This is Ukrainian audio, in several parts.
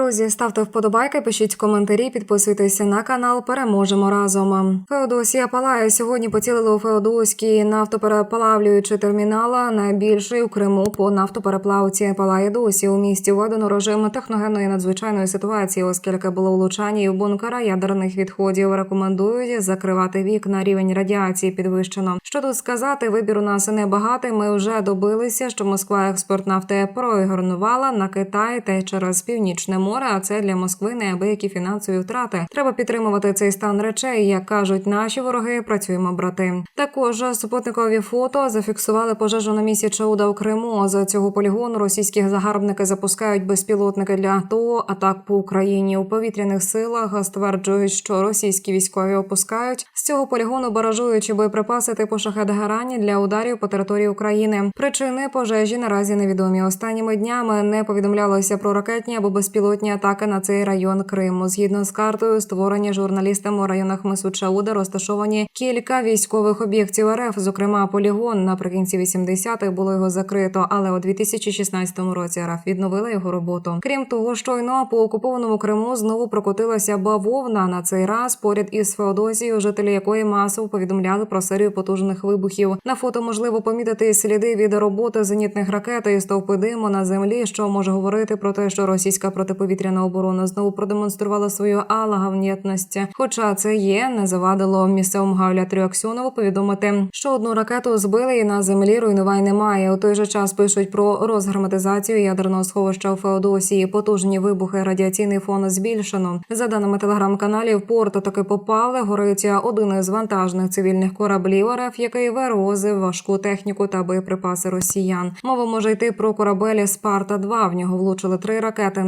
Друзі, ставте вподобайки, пишіть коментарі, підписуйтеся на канал. Переможемо разом. Феодосія палає. Сьогодні поцілили у Феодоській нафтопереплавлюючи термінала. Найбільший у Криму по нафтопереплавці палає досі. У місті введено режим техногенної надзвичайної ситуації, оскільки було влучання і в бункера ядерних відходів. Рекомендують закривати вікна. Рівень радіації підвищено. Що тут сказати, вибір у нас небагатий. Ми вже добилися, що Москва експорт нафти проігнорувала на Китай та через північне море. А це для Москви неабиякі фінансові втрати. Треба підтримувати цей стан речей. Як кажуть наші вороги, працюємо брати. Також супутникові фото зафіксували пожежу на місці Чауда у Криму. З цього полігону російські загарбники запускають безпілотники для АТО, атак по Україні у повітряних силах. Стверджують, що російські військові опускають з цього полігону баражуючи боєприпаси типу шахет Гарані для ударів по території України. Причини пожежі наразі невідомі. Останніми днями не повідомлялося про ракетні або безпілотні атаки на цей район Криму. Згідно з картою, створені журналістами у районах Мису Чауда, розташовані кілька військових об'єктів РФ, зокрема полігон. Наприкінці 80-х було його закрито, але у 2016 році РФ відновила його роботу. Крім того, щойно по окупованому Криму знову прокотилася бавовна. На цей раз поряд із Феодосією, жителі якої масово повідомляли про серію потужних вибухів. На фото можливо помітити сліди від роботи зенітних ракет і стовпи диму на землі, що може говорити про те, що російська протиповітряна оборона знову продемонструвала свою алагавнєтність. Хоча це є, не завадило місцевому гавлятрю Аксьонову повідомити, що одну ракету збили і на землі руйнувань немає. У той же час пишуть про розгерметизацію ядерного сховища у Феодосії. Потужні вибухи, радіаційний фон збільшено. За даними телеграм-каналів, порт таки попали. Горить один із вантажних цивільних кораблів РФ, який вивозив важку техніку та боєприпаси росіян. Мова може йти про корабелі Спарта 2 В нього влучили три ракети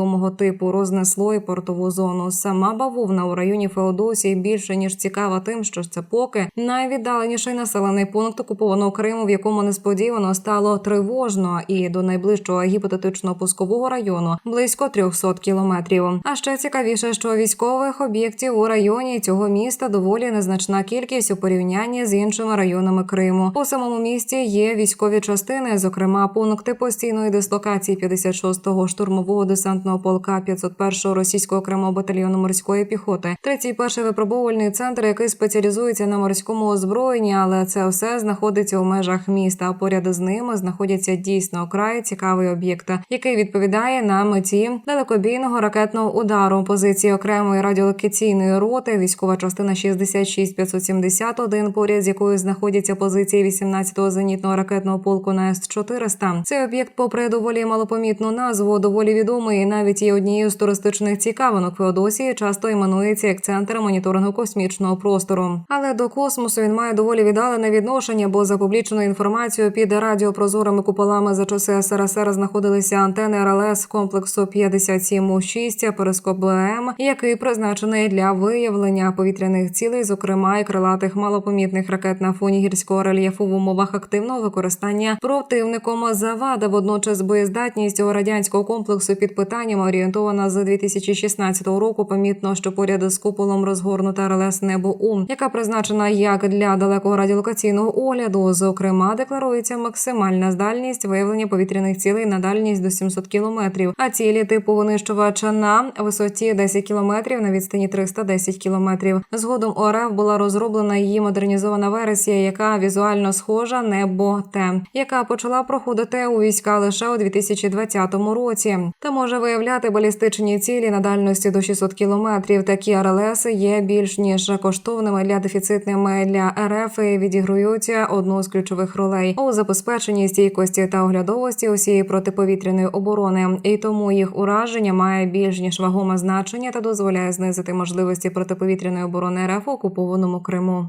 невідомого типу. Рознесло і портову зону. Сама бавовна у районі Феодосії більше ніж цікава тим, що це поки найвіддаленіший населений пункт окупованого Криму, в якому несподівано стало тривожно, і до найближчого гіпотетичного пускового району близько 300 кілометрів. А ще цікавіше, що військових об'єктів у районі цього міста доволі незначна кількість у порівнянні з іншими районами Криму. У самому місті є військові частини, зокрема пункти постійної дислокації 56-го штурмового десантного полка 501-го російського окремого батальйону морської піхоти, 31-й випробовувальний центр, який спеціалізується на морському озброєнні, але це все знаходиться у межах міста. А поряд з ними знаходяться дійсно окрай цікавий об'єкт, який відповідає на меті далекобійного ракетного удару. Позиції окремої радіолокаційної роти, військова частина 66571, поряд з якою знаходяться позиції 18-го зенітного ракетного полку на С-400. Цей об'єкт, попри доволі малопомітну назву, доволі відомий і навіть є однією з туристичних цікавинок Феодосії, часто іменується як центр моніторингу космічного простору. Але до космосу він має доволі віддалене відношення, бо за публічною інформацією під радіопрозорими куполами за часи СРСР знаходилися антени РЛС комплексу 57У6, перископ БМ, який призначений для виявлення повітряних цілей, зокрема і крилатих малопомітних ракет на фоні гірського рельєфу в умовах активного використання противником завада. Водночас боєздатність цього радянського комплексу під питанням орієнтована з 2016 року. Помітно, що поряд з куполом розгорнута РЛС небо Ум, яка призначена як для далекого радіолокаційного огляду. Зокрема, декларується максимальна здальність виявлення повітряних цілей на дальність до 700 кілометрів. А цілі типу винищувача на висоті 10 кілометрів на відстані 310 кілометрів. Згодом ОРФ була розроблена її модернізована версія, яка візуально схожа небо Т, яка почала проходити у війська лише у 2020 році, та може виявляти балістичні цілі на дальності до 600 кілометрів. Такі РЛС є більш ніж коштовними для дефіцитними для РФ і відіграють одну з ключових ролей у забезпеченні стійкості та оглядовості усієї протиповітряної оборони, і тому їх ураження має більш ніж вагоме значення та дозволяє знизити можливості протиповітряної оборони РФ окупованому Криму.